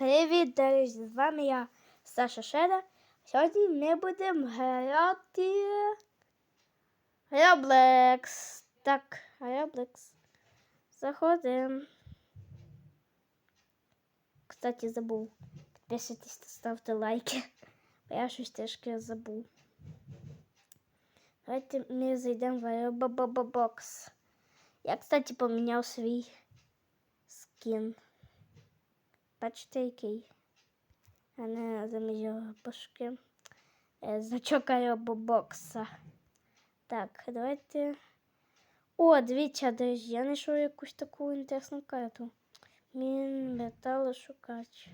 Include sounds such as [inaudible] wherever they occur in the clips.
Привіт, друзі! З вами я, Саша Шера. Сьогодні ми будемо грати Roblox. Так, Roblox. Заходимо. Кстати, забув. Підписуйтесь та ставте лайки. [laughs] Бо я щось трішки забув. Давайте ми зайдемо в Roblox. Я, кстати, поміняв свій скін. Бачите, який. А замість башки. Е, Значок аеробокса. Так, давайте. О, дивіться, друзі, я знайшов якусь таку інтересну карту. Мін металошукач.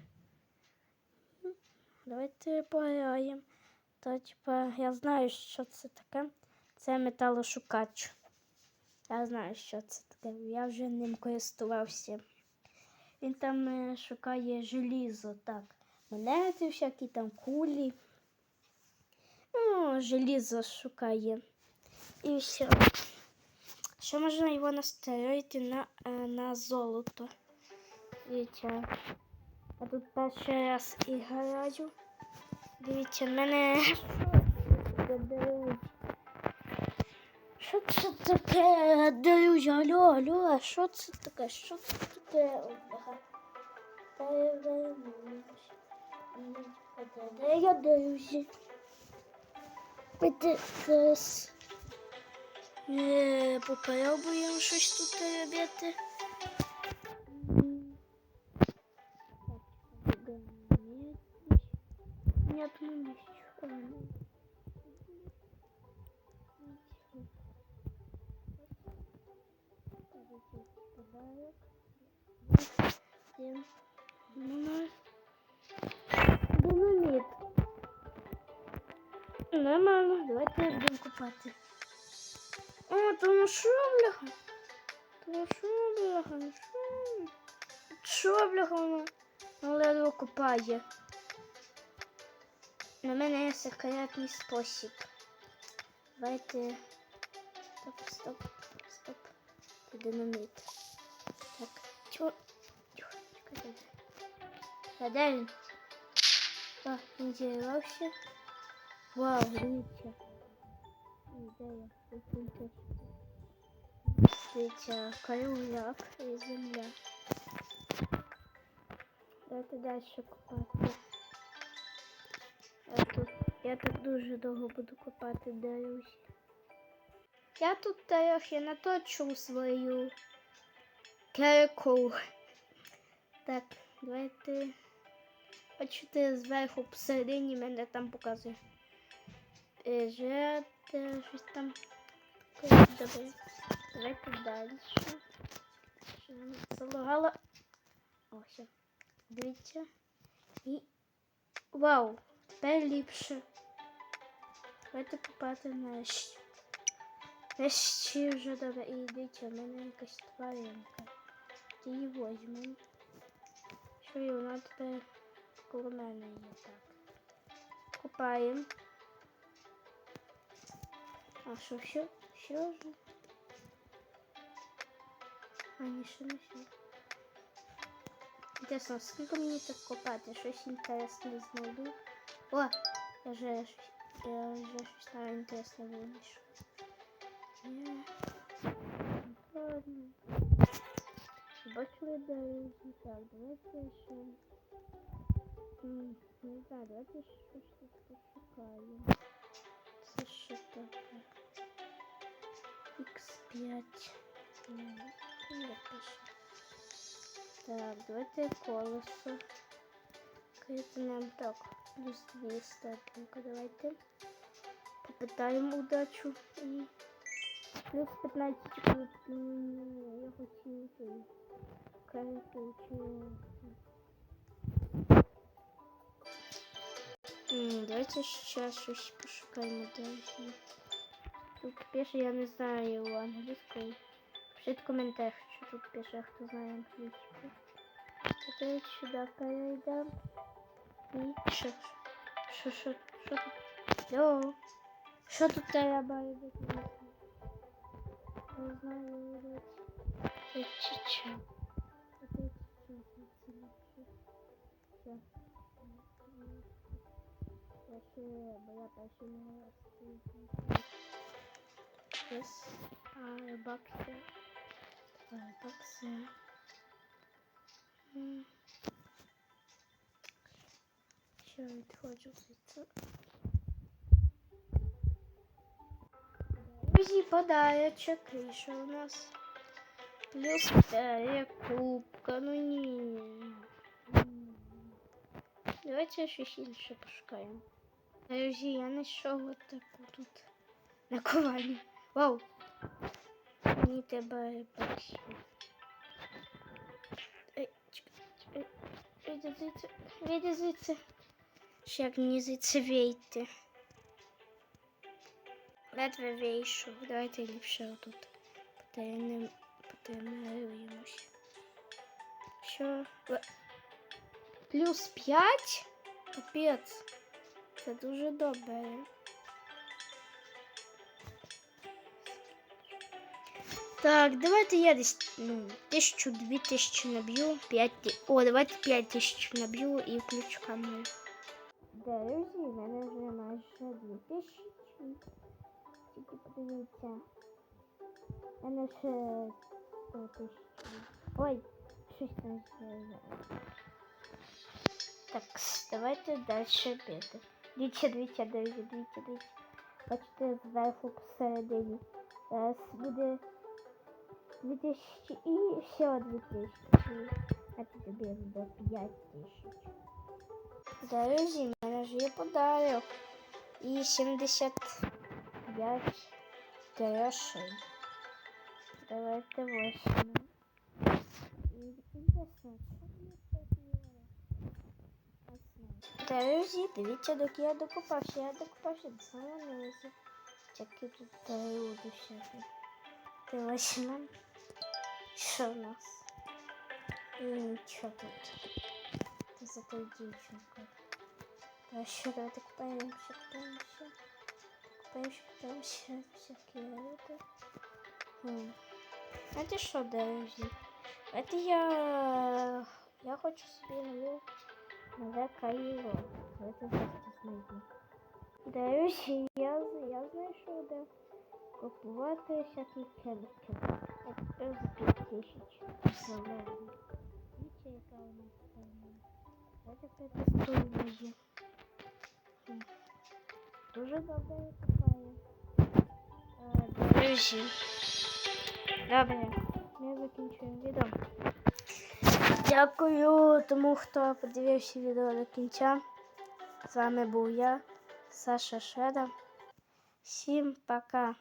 Давайте пограємо. То, типа, я знаю, що це таке. Це металошукач. Я знаю, що це таке. Я вже ним користувався. Він там е, шукає желізо, так. Монети всякі там кулі. Ну, желізо шукає. І все. Ще можна його настроїти на, е, на золото. Дивіться. Я тут перший раз і граю. Дивіться, в мене. Що це таке? Друзі, алло, алло, що це таке? Що це таке? Ага. Перевернусь. Де я друзі? Давайте зараз е, попробуємо щось тут робити. Нет, ну нічого. Динаміт. Нормально, давайте будемо купати. О, тому що, бляха? Тому що, бляха, що? Що, бляха, воно? Ледве купає. На мене є секретний спосіб. Давайте. Стоп, стоп, стоп. Динаміт. Так. Чого? Чого? Чекай, А де він? А, він зірвався. Вау, дивіться. Ой, Де я? Тут він теж. Дивіться, кругляк і земля. Давайте далі копати. Я тут, я тут дуже довго буду копати, дивлюсь. Я тут трохи наточу свою кирку. Так, давайте. Бачите, зверху посередині мене там показує. Е, Жати, щось там. Давайте далі. Що нам залагало? О, все. Дивіться. І. Вау! Тепер ліпше. Давайте купати на щ. На вже добре. І дивіться, в мене якась тваринка. Її возьмемо. Що і вона тепер коло мене є так. Купаємо. А що, все? Все вже? А, ні, ще не все. Інтересно, скільки мені так копати? Щось інтересне знайду. О, я вже щось, я вже щось там інтересне винайшов. Є. Ладно. Бачили дорозі. Так, давайте ще. Не знаю, давайте тут пошукаємо. Це що таке? X5. Ні, не пише. Так, давайте колесо. Кажется, нам так, плюс 200. Ну-ка, давайте попытаем удачу. И плюс 15 секунд. М, Я хочу Как получилось. Давайте сейчас щось пошукаємо далі. Тут пише, я не знаю його англійською. Пишіть в коментарях, що тут пише, хто знає англійську. Тепер сюди перейдемо. І що? Що, що, що тут? Йоу. Що тут треба робити? Не знаю, робити. Це чича. бо я перший раз Ось, а, бакси. Давай, бакси. М. Ще відходжу звідси. Друзі, подарочок вийшов у нас. Плюс п'ять кубка, ну ні. М. Давайте щось інше пошукаємо. Друзі, я знайшов от таку тут наковальню. Вау! Мені тебе бачити. Вийди звідси. Ще як мені звідси вийти. Ледве вийшов. Давайте ліпше отут. Потренуємо- Потренуємося. Що? Плюс 5? Капець. Це дуже добре. Так, давайте я десь ну, тисячу, дві тисячі наб'ю, п'ять. ти- О, давайте п'ять тисяч наб'ю і включу камеру. Друзі, в мене вже майже дві тисячі. Тільки подивіться. В мене ще 100 тисяч. Ой, щось там зробило. Так, давайте далі бити. Двічі, двічі, друзі, двічі, двічі. Бачите, зверху посередині. Зараз буде 2000 і ще 2000. А ти тобі до 5000. Друзі, в мене вже є подарок. І 75 грошей. Давайте 8. І 50. Друзі, дивіться, доки я докопався. Я докопався до самого низу. Всякі тут періоди всякі. Ти восьма. Що в нас? І нічого тут. Ти за той дівчинкою. Та що давайте купаємося, купаємося. Купаємося, купаємося всякі люди. Хм. Знаєте що, друзі? Это я... Я хочу собі нову нове кайло. Давайте просто знайду. Друзі, я, я знайшов, де купувати всякі келики. От за 5 тисяч. Зелені. Дивіться, яка у нас там. Давайте протестуємо її. Хм. Дуже добре купає. Друзі. Добре, ми закінчуємо відео. Дякую тому, хто подивився відео до кінця. З вами був я, Саша Шеда. Всім пока.